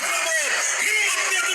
ছেলেদের হিম্মত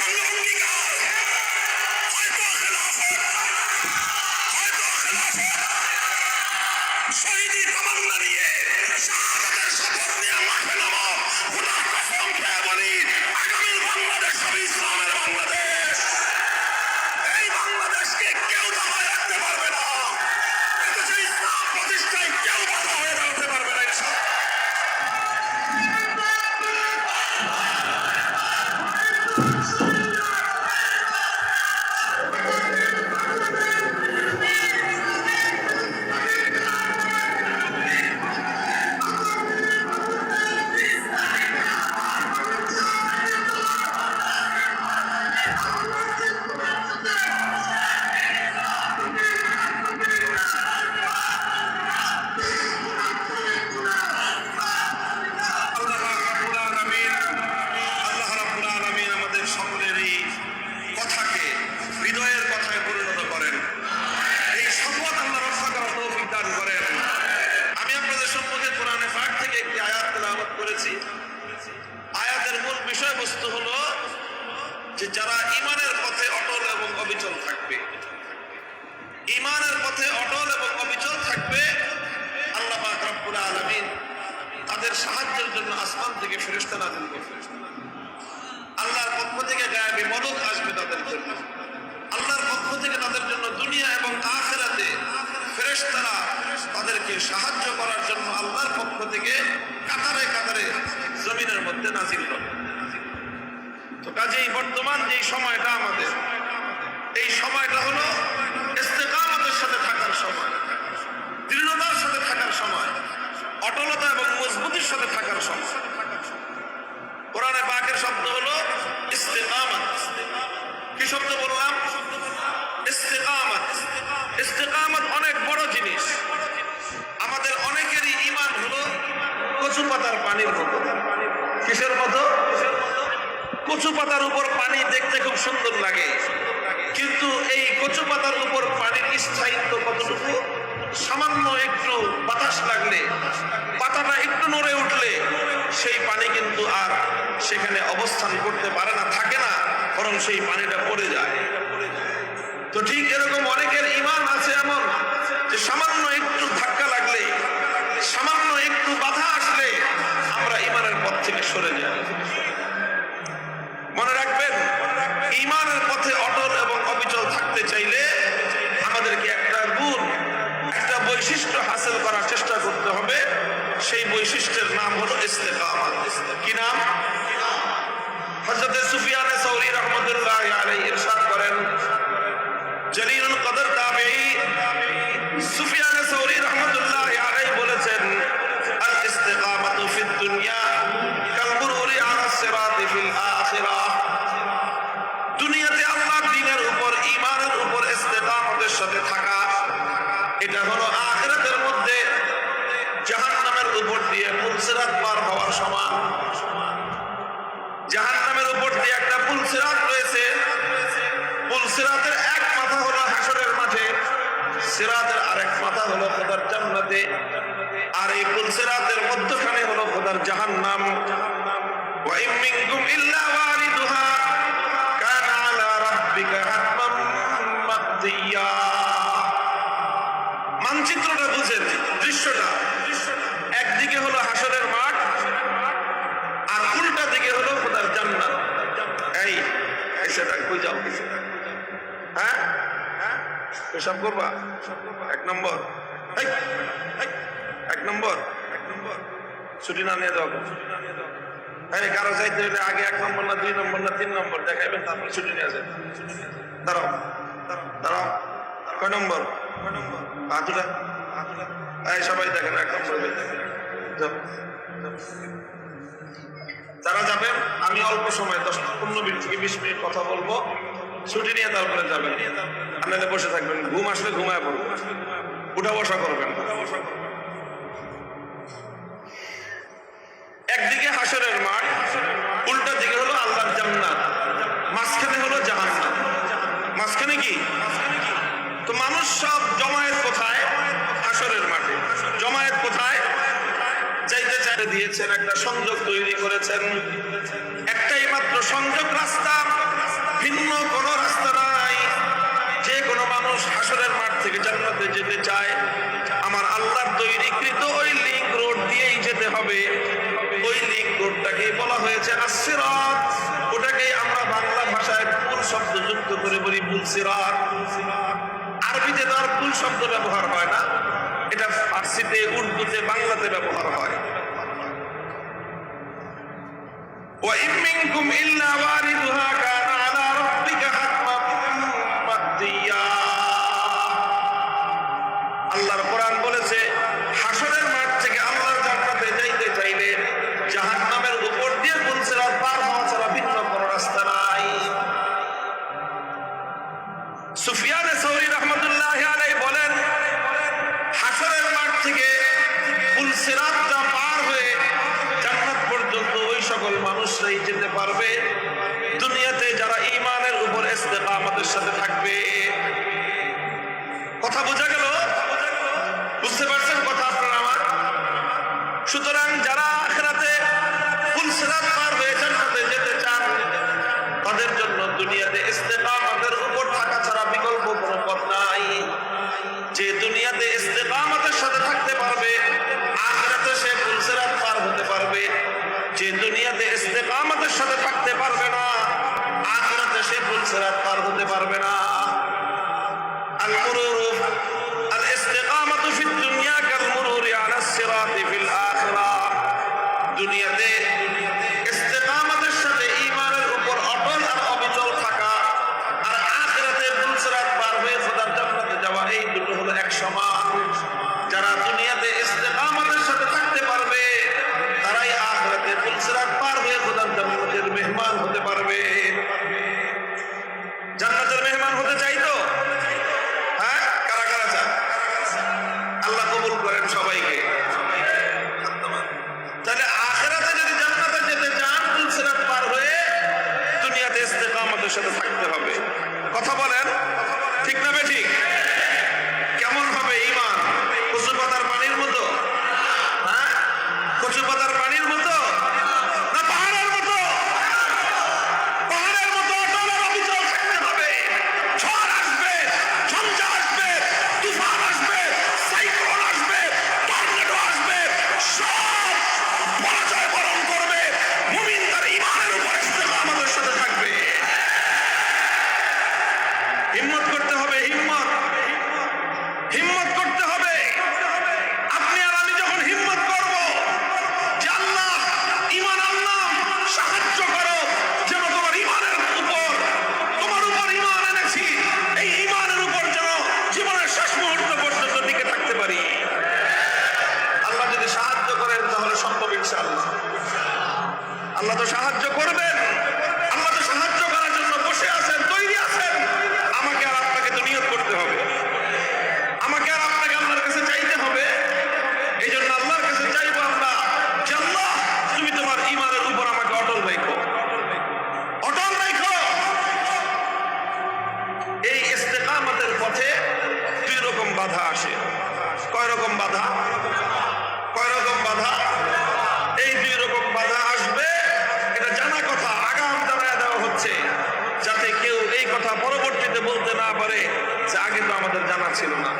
Yes, কাজেই বর্তমান যে সময়টা আমাদের, এই সময়টা হলো ইস্তেকামতের সাথে থাকার সময়, দৃঢ়তার সাথে থাকার সময়, অটলতা এবং মজবুতির সাথে থাকার সময়। কোরআনে পাকের শব্দ হলো ইস্তেকামত। কি শব্দ বললাম? ইস্তেকামত। ইস্তেকামত অনেক বড় জিনিস। আমাদের অনেকেরই ইমান হলো কচু পাতার পানির মতো। কিসের মতো? কচু পাতার উপর পানি দেখতে খুব সুন্দর লাগে। কিন্তু এই কচু পাতার উপর পানির স্থায়িত্ব কতটুকু? সামান্য একটু বাতাস লাগলে, পাতাটা একটু নড়ে উঠলে সেই পানি কিন্তু আর সেখানে অবস্থান করতে পারে না, থাকে না, বরং সেই পানিটা পড়ে যায়। তো ঠিক এরকম অনেকের ইমান আছে এমন যে সামান্য একটু পেশাব করবা? এক নম্বর। এক নম্বর এক নম্বর। ছুটি না নিয়ে যাও। হ্যাঁ কারও চাইতে হলে আগে এক নম্বর না দুই নম্বর না তিন নম্বর দেখাইবেন, তারপরে ছুটি নিয়ে যাবেন। দাঁড়াও। দাঁড়াও। কয় নম্বর? কয় নম্বর হাতুলা হাতুলা এই সবাই দেখেন, এক নম্বর যারা যাবেন, আমি অল্প সময়, দশ পনেরো মিনিট থেকে বিশ মিনিট কথা বলব। ছুটি নিয়ে তারপরে যাবেন। আপনাদের বসে থাকবেন, ঘুম আসলে ঘুমায় পড়বেন। উঠা বসা করবেন একদিকে হাসরের মাঠ, উল্টা দিকে হলো আল্লাহর জান্নাত। মাঝখানে হলো মাঝখানে কি? তো মানুষ সব জমায়েত কোথায়? হাসরের মাঠে। জমায়েত কোথায়? চাইতে চাইতে দিয়েছেন, একটা সংযোগ তৈরি করেছেন। থেকে জান্নাতে যেতে চায়। আমার আল্লাহর তৈরিকৃত ওই লিঙ্ক রোড দিয়েই যেতে হবে। ওই লিঙ্ক রোডটাকে বলা হয়েছে আসিরাত ওটাকেই আমরা বাংলা ভাষায় ভুল শব্দ যুক্ত করে বলি ভুল আরবিতে তো আর ভুল শব্দ ব্যবহার হয় না। এটা ফার্সিতে, উর্দুতে, বাংলাতে ব্যবহার হয়। وإن منكم إلا واردها كان কথা পরবর্তীতে বলতে না পারে যে আগে তো আমাদের জানা ছিল না।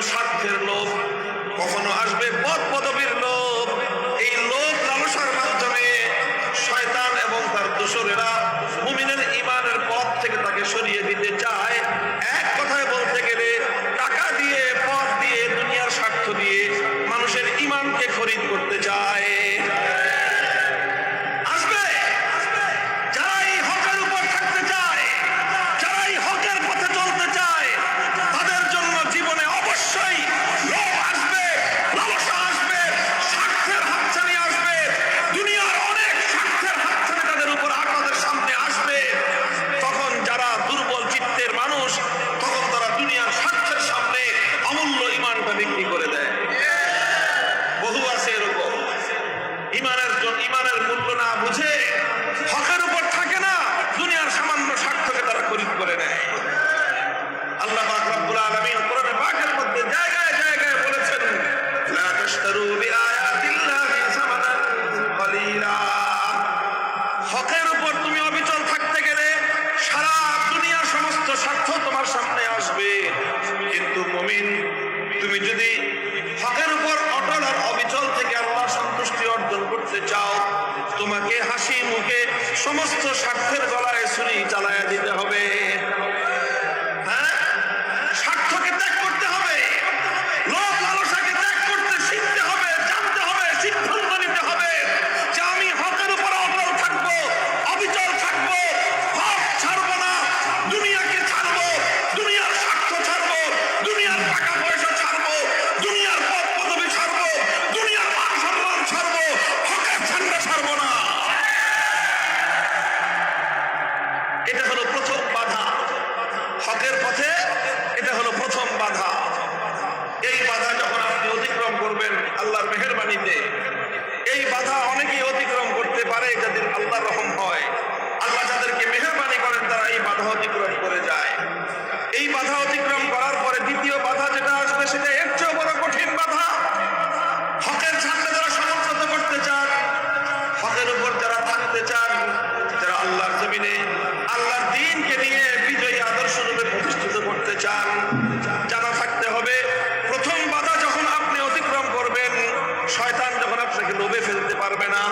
কখনো স্বার্থের লোভ কখনো আসবে ইমানের ইমানের মূল্য না বুঝে না।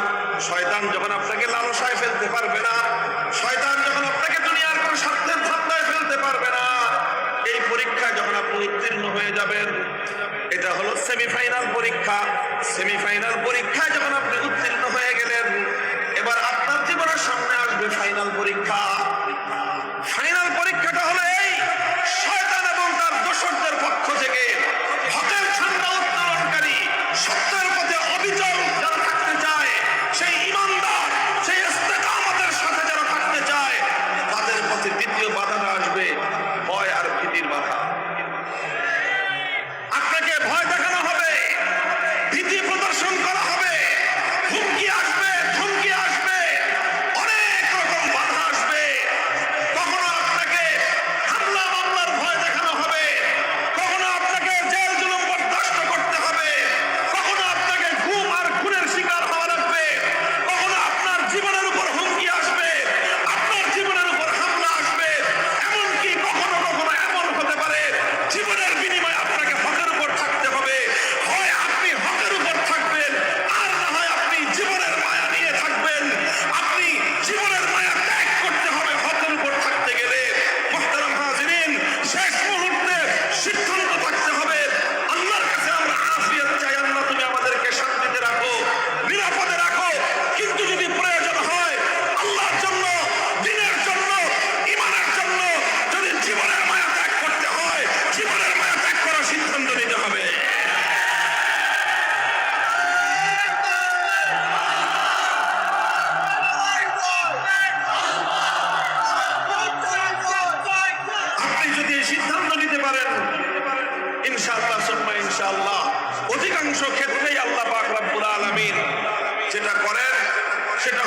শয়তান যখন আপনাকে লালসায় ফেলতে পারবে না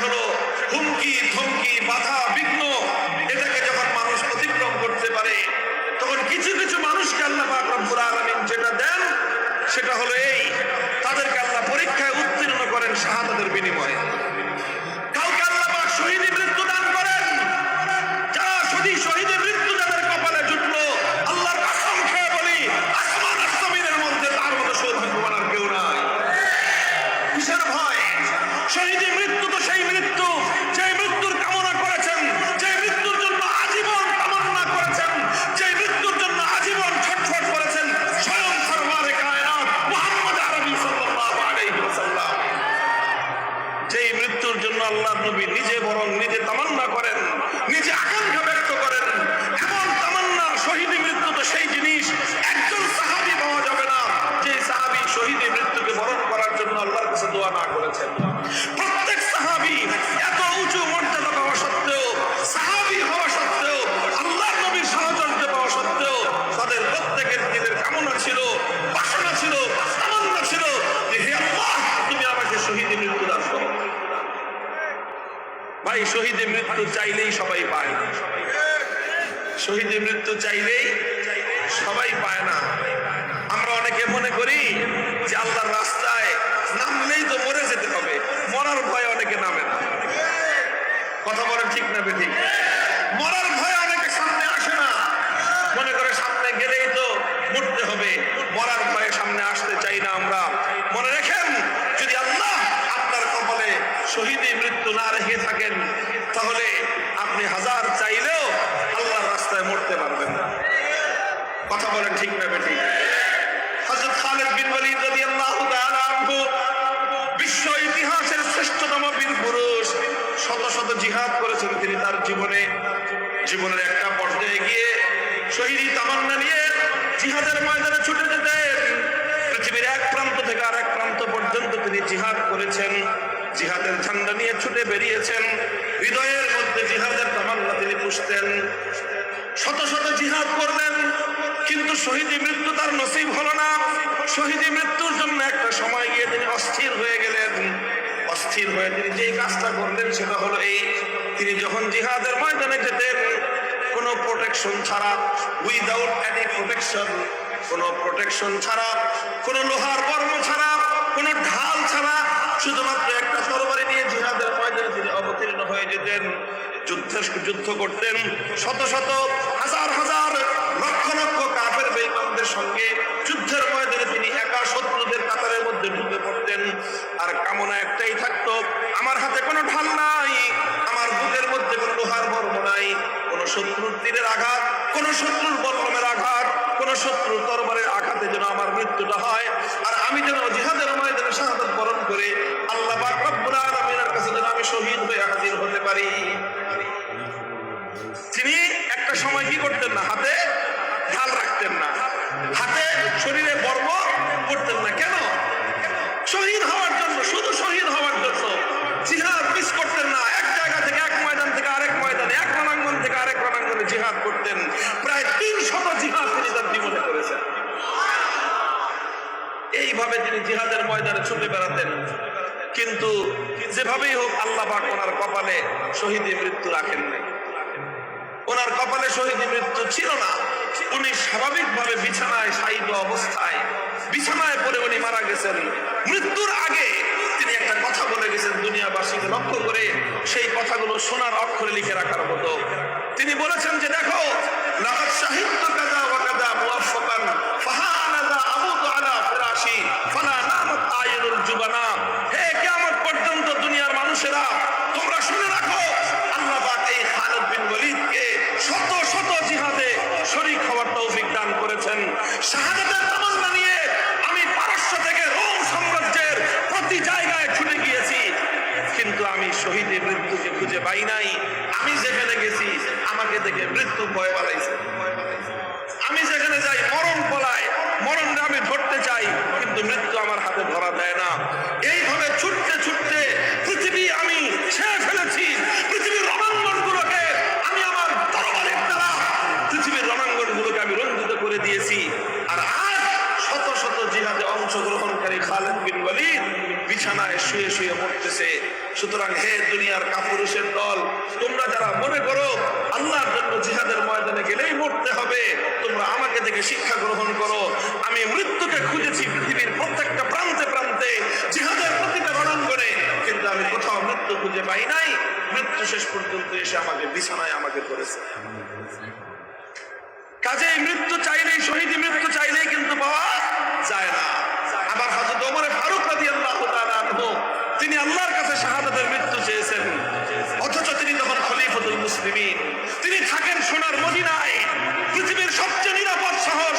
হলো হুমকি, ধমকি, বাধা, বিঘ্ন, এটাকে যখন মানুষ অতিক্রম করতে পারে, তখন কিছু কিছু মানুষকে আল্লাহ রব্বুল আলামিন যেটা দেন, সেটা হলো এই। তাদেরকে আল্লাহ পরীক্ষায় উত্তীর্ণ করেন শাহাদাতের বিনিময়ে। অনেকে নামে না। কথা বলেন ঠিক না বেঠি মরার ভয় অনেকে সামনে আসে না। মনে করে সামনে গেলেই তো মরতে হবে। মরার ভয়ে সামনে আসতে চাই না আমরা মনে রেখেন যদি আল্লাহ আপনার কপালে শহীদে মৃত্যু না রেখে থাকেন তাহলে আপনি হাজার চাইলেও আল্লাহর রাস্তায় মরতে পারবেন না কথা বলেন ঠিক না বেঠিক হযরত খালিদ বিন ওয়ালিদ রাদিয়াল্লাহু তাআলা আনহু বিশ্ব ইতিহাসের শ্রেষ্ঠতম বীর পুরুষ শত শত জিহাদ করেছেন তিনি তার জীবনে জীবনের একটা পর্যায়ে গিয়ে শহীদি তামান্না নিয়ে জিহাদের ময়দানে ছুটে যেতেন পৃথিবীর এক প্রান্ত থেকে আর এক প্রান্ত পর্যন্ত তিনি জিহাদ করেছেন। জিহাদের ঝান্ডা নিয়ে ছুটে বেরিয়েছেন। হৃদয়ের মধ্যে জিহাদের তামান্না তিনি পুষতেন। শত শত জিহাদ করলেন, কিন্তু শহীদি মৃত্যু তার নসিব হলো না। শহীদি মৃত্যুর জন্য একটা সময় গিয়ে তিনি অস্থির হয়ে গেলেন। অস্থির হয়ে তিনি যেই কাজটা করলেন সেটা হলো এই তিনি যখন জিহাদের ময়দানে যেতেন, কোনো প্রোটেকশন ছাড়া উইদাউট এনি প্রোটেকশন কোনো প্রোটেকশন ছাড়া, কোনো লোহার বর্ম ছাড়া, কোনো ঢাল ছাড়া, শুধুমাত্র একটা তরবারি নিয়ে জিহাদের ময়দানে তিনি অবতীর্ণ হয়ে যেতেন, যুদ্ধ যুদ্ধ করতেন, শত শত, হাজার হাজার, লক্ষ লক্ষ কাফের বেঈমানদের সঙ্গে যুদ্ধের ময়দানে তিনি একা শত্রুদের কাতারের মধ্যে ঢুকে পড়তেন। আর কামনা একটাই থাকতো, আমার হাতে কোনো ঢাল নাই আমার বুকের মধ্যে কোনো লোহার বর্ম নাই কোনো শত্রুর তীরের আঘাত, কোনো শত্রুর বর্মের আঘাত, কোনো শত্রুর তরবারের আঘাতে যেন আমার মৃত্যুটা হয়। আর আমি যেন জিহাদের ময়দানে শাহাদত বরণ করে আল্লাহ রব্বুল কাছে যেন আমি শহীদ হয়ে হাজির হতে পারি। তিনি একটা সময় কি করতেন না, হাতে ঢাল রাখতেন না। হাতে শরীরে বর্ম করতেন না। কেন? শহীদ হওয়ার জন্য, শুধু শহীদ হওয়ার জন্য জিহাদ মিস করতেন না এক জায়গা থেকে এক ময়দান থেকে আরেক ময়দানে এক রণাঙ্গন থেকে আরেক রণাঙ্গনে জিহাদ করতেন প্রায় তিন শত জিহাদ তিনি তার জীবনে করেছেন এইভাবে তিনি ছুটে বেড়াতেন। কিন্তু যেভাবেই হোক আল্লাহ পাক ওনার কপালে শহীদের মৃত্যু রাখেন ওনার কপালে শহীদ মৃত্যু ছিল না। উনি স্বাভাবিকভাবে বিছানায় শায়িত অবস্থায়, বিছানায় পড়ে উনি মারা গেছেন। মৃত্যুর আগে তিনি একটা কথা বলে গেছেন দুনিয়াবাসীকে লক্ষ্য করে। সেই কথাগুলো সোনার অক্ষরে লিখে রাখার মতো। তিনি বলেছেন যে, দেখো, লাকাদ শাহিদতু দুনিয়ার কাপুরুষের দল। তোমরা যারা মনে করো আল্লাহর জন্য জিহাদের ময়দানে গেলেই মরতে হবে, তোমরা আমাকে দেখে শিক্ষা গ্রহণ করো। আমি মৃত্যুকে খুঁজেছি পৃথিবীর প্রত্যেকটা প্রান্তে প্রান্তে, জিহাদের প্রতিটা রণন করে, কিন্তু আমি কোথাও মৃত্যু খুঁজে পাই নাই। মৃত্যু শেষ পর্যন্ত এসে আমাকে বিছানায় আমাকে করেছে কাজে মৃত্যু চাইলেই শহীদ মৃত্যু চাইলেই কিন্তু পাওয়া যায় না। আবার হজরত ওমরে ফারুক রাদিয়াল্লাহু তাআলা তিনি আল্লাহর কাছে শাহাদাতের মৃত্যু মুসলিমিন। তিনি থাকেন সোনার মদিনায় পৃথিবীর সবচেয়ে নিরাপদ শহর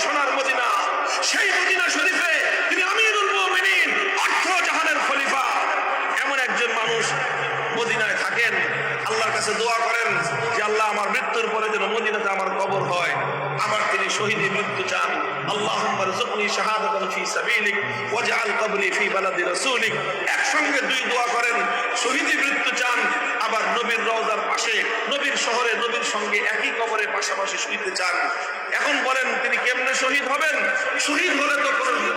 আরজুনি শাহাদাতান ফি সাবিলিক ওয়াজআল ফি বালাদি রাসূলিক। একসঙ্গে দুই দোয়া করেন শহীদি মৃত্যু চান, আবার নবীর রওজার পাশে, নবীর শহরে নবীর সঙ্গে একই কবরে পাশাপাশি শুইতে চান। এখন বলেন, তিনি কেমনে শহীদ হবেন? শহীদ হলে তো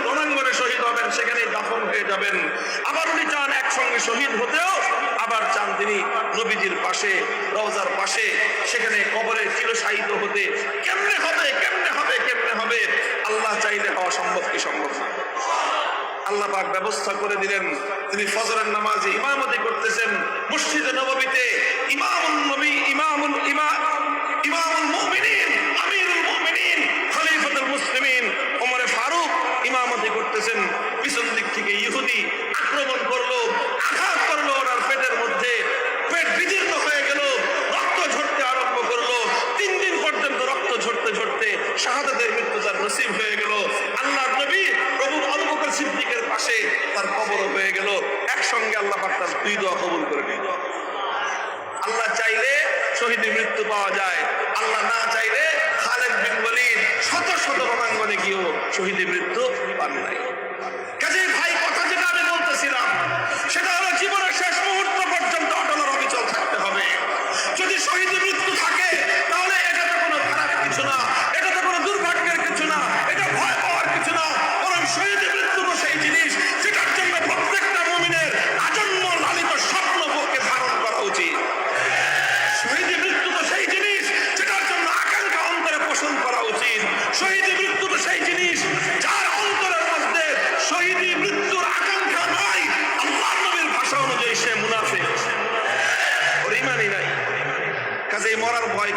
রণাঙ্গনে শহীদ হবেন সেখানে দাফন হয়ে যাবেন। আবার উনি চান একসঙ্গে শহীদ হতেও, আবার চান তিনি নবীজির পাশে, রওজার পাশে, সেখানে কবরে চিরসাহিত হতে। কেমনে হবে কেমনে হবে কেমনে হবে? আল্লাহ চাইলে হওয়া সম্ভব কি সম্ভব আল্লাহ পাক ব্যবস্থা করে দিলেন, তিনি ফজরের নামাজে ইমামতি করতেছেন, মসজিদে নবমীতে ইমামুল নবী ইমামুল ইমা ইমামুল মুমিনিন করতেছেন পিছন দিক থেকে ইহুদি আক্রমণ করল।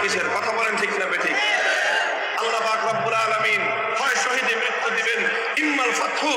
কিসের কথা বলেন ঠিক না বেঠিক। আল্লাহ পাক আলমিন হয় শহীদে মৃত্যু দিবেন। ইম্মাল ফাথু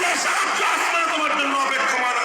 আল্লাহ সাহায্য জন্য অপেক্ষমান